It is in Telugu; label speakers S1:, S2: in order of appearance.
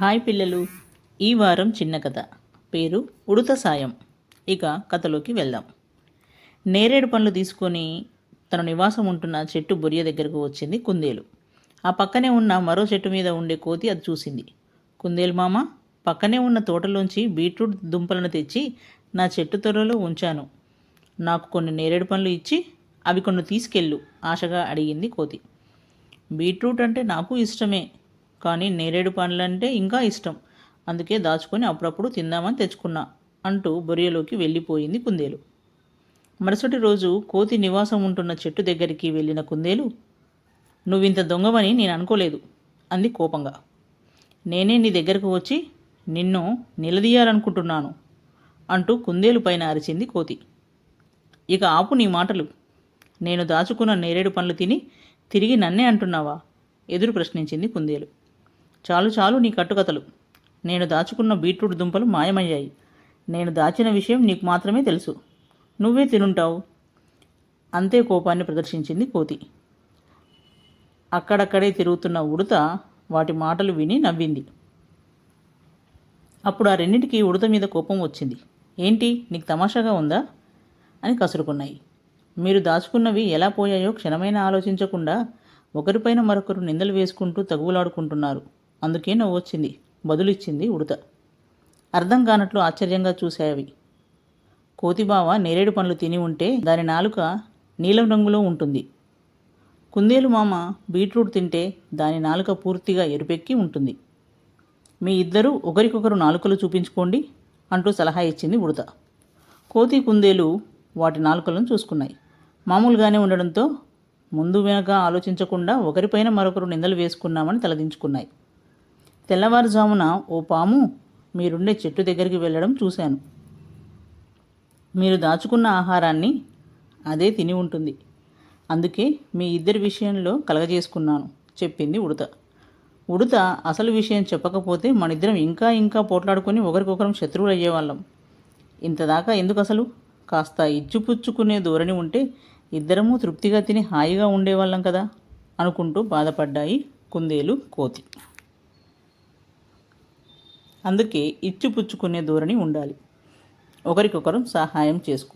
S1: హాయ్ పిల్లలు. ఈ వారం చిన్న కథ. పేరు ఉడుత సాయం. ఇక కథలోకి వెళ్దాం. నేరేడు పండ్లు తీసుకొని తన నివాసం ఉంటున్న చెట్టు బొరియ దగ్గరకు వచ్చింది కుందేలు. ఆ పక్కనే ఉన్న మరో చెట్టు మీద ఉండే కోతి అది చూసింది. కుందేలు మామ పక్కనే ఉన్న తోటలోంచి బీట్రూట్ దుంపలను తెచ్చి నా చెట్టు తొర్రలో ఉంచాను. నాకు కొన్ని నేరేడు పండ్లు ఇచ్చి అవి కొన్ని తీసుకెళ్ళు ఆశగా అడిగింది కోతి. బీట్రూట్ అంటే నాకు ఇష్టమే. కానీ నేరేడు పండ్లంటే ఇంకా ఇష్టం. అందుకే దాచుకొని అప్పుడప్పుడు తిందామని తెచ్చుకున్నా అంటూ బొరియలోకి వెళ్ళిపోయింది కుందేలు. మరుసటి రోజు కోతి నివాసం ఉంటున్న చెట్టు దగ్గరికి వెళ్ళిన కుందేలు నువ్వింత దొంగవని నేను అనుకోలేదు అంది కోపంగా. నేనే నీ దగ్గరకు వచ్చి నిన్ను నిలదీయాలనుకుంటున్నాను అంటూ కుందేలు పైన అరిచింది కోతి. ఇక ఆపు నీ మాటలు. నేను దాచుకున్న నేరేడు పండ్లు తిని తిరిగి నన్నే అంటున్నావా? ఎదురు ప్రశ్నించింది కుందేలు. చాలు చాలు నీ కట్టుకథలు. నేను దాచుకున్న బీట్రూట్ దుంపలు మాయమయ్యాయి. నేను దాచిన విషయం నీకు మాత్రమే తెలుసు. నువ్వే తినుంటావు. అంతే కోపాన్ని ప్రదర్శించింది కోతి. అక్కడక్కడే తిరుగుతున్న ఉడత వాటి మాటలు విని నవ్వింది. అప్పుడు ఆ రెండింటికి ఉడత మీద కోపం వచ్చింది. ఏంటి నీకు తమాషాగా ఉందా? అని కసురుకున్నాయి. మీరు దాచుకున్నవి ఎలా పోయాయో క్షణమైనా ఆలోచించకుండా ఒకరిపైన మరొకరు నిందలు వేసుకుంటూ తగువులాడుకుంటున్నారు. అందుకే నవ్వు వచ్చింది బదులిచ్చింది ఉడత. అర్థం కానట్లు ఆశ్చర్యంగా చూశావి. కోతిబావ నేరేడు పండ్లు తిని ఉంటే దాని నాలుక నీలం రంగులో ఉంటుంది. కుందేలు మామ బీట్రూట్ తింటే దాని నాలుక పూర్తిగా ఎరుపెక్కి ఉంటుంది. మీ ఇద్దరూ ఒకరికొకరు నాలుకలు చూపించుకోండి అంటూ సలహా ఇచ్చింది ఉడత. కోతి కుందేలు వాటి నాలుకలను చూసుకున్నాయి. మామూలుగానే ఉండడంతో ముందు వెనక ఆలోచించకుండా ఒకరిపైన మరొకరు నిందలు వేసుకున్నామని తలదించుకున్నాయి. తెల్లవారుజామున ఓ పాము మీరుండే చెట్టు దగ్గరికి వెళ్ళడం చూశాను. మీరు దాచుకున్న ఆహారాన్ని అదే తిని ఉంటుంది. అందుకే మీ ఇద్దరి విషయంలో కలగజేసుకున్నాను చెప్పింది ఉడత. ఉడత అసలు విషయం చెప్పకపోతే మనిద్దరం ఇంకా ఇంకా పోట్లాడుకొని ఒకరికొకరం శత్రువులు అయ్యేవాళ్ళం ఇంతదాకా ఎందుకు అసలు కాస్త ఇచ్చిపుచ్చుకునే ధోరణి ఉంటే ఇద్దరము తృప్తిగా తిని హాయిగా ఉండేవాళ్ళం కదా అనుకుంటూ బాధపడ్డాయి కుందేలు కోతి. అందుకే ఇచ్చిపుచ్చుకునే ధోరణి ఉండాలి. ఒకరికొకరు సహాయం చేసుకో